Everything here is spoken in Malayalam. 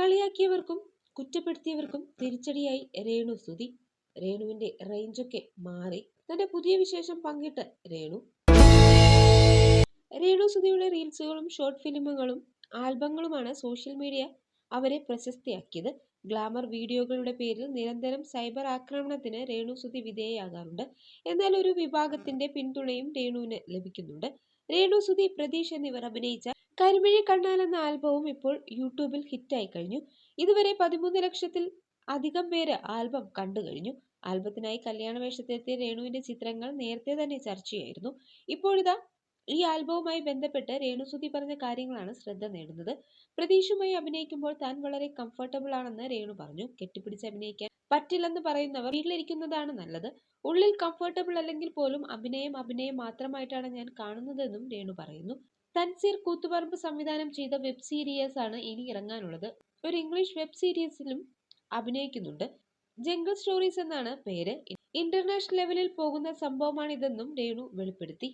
കളിയാക്കിയവർക്കും കുറ്റപ്പെടുത്തിയവർക്കും തിരിച്ചടിയായി രേണു സുതി രേണുവിന്റെ റേഞ്ചൊക്കെ മാറി. തന്റെ പുതിയ വിശേഷം പങ്കിട്ട് രേണു. രേണു സുധിയുടെ റീൽസുകളും ഷോർട്ട് ഫിലിമുകളും ആൽബങ്ങളുമാണ് സോഷ്യൽ മീഡിയ അവരെ പ്രശസ്തിയാക്കിയത്. ഗ്ലാമർ വീഡിയോകളുടെ പേരിൽ നിരന്തരം സൈബർ ആക്രമണത്തിന് രേണു സുധി വിധേയയാകാറുണ്ട്. എന്നാൽ ഒരു വിഭാഗത്തിന്റെ പിന്തുണയും രേണുവിന് ലഭിക്കുന്നുണ്ട്. രേണു സുധി പ്രതീഷ് എന്നിവർ അഭിനയിച്ച കരിമിഴി കണ്ണാൽ എന്ന ആൽബവും ഇപ്പോൾ യൂട്യൂബിൽ ഹിറ്റായി കഴിഞ്ഞു. ഇതുവരെ പതിമൂന്ന് ലക്ഷത്തിൽ അധികം പേര് ആൽബം കണ്ടു കഴിഞ്ഞു. ആൽബത്തിനായി കല്യാണ വേഷത്തിലെത്തിയ രേണുവിന്റെ ചിത്രങ്ങൾ നേരത്തെ തന്നെ ചർച്ചയായിരുന്നു. ഇപ്പോഴിതാ ഈ ആൽബവുമായി ബന്ധപ്പെട്ട് രേണുസുതി പറഞ്ഞ കാര്യങ്ങളാണ് ശ്രദ്ധ നേടുന്നത്. പ്രതീഷുമായി അഭിനയിക്കുമ്പോൾ താൻ വളരെ കംഫർട്ടബിൾ ആണെന്ന് രേണു പറഞ്ഞു. കെട്ടിപ്പിടിച്ച് അഭിനയിക്കാൻ പറ്റില്ലെന്ന് പറയുന്നവർ വീട്ടിലിരിക്കുന്നതാണ് നല്ലത്. ഉള്ളിൽ കംഫർട്ടബിൾ അല്ലെങ്കിൽ പോലും അഭിനയം അഭിനയം മാത്രമായിട്ടാണ് ഞാൻ കാണുന്നതെന്നും രേണു പറയുന്നു. തൻസീർ കൂത്തുപറമ്പ് സംവിധാനം ചെയ്ത വെബ് സീരീസ് ആണ് ഇനി ഇറങ്ങാനുള്ളത്. ഒരു ഇംഗ്ലീഷ് വെബ് സീരീസിലും അഭിനയിക്കുന്നുണ്ട്. ജംഗിൾ സ്റ്റോറീസ് എന്നാണ് പേര്. ഇന്റർനാഷണൽ ലെവലിൽ പോകുന്ന സംഭവമാണിതെന്നും രേണു വെളിപ്പെടുത്തി.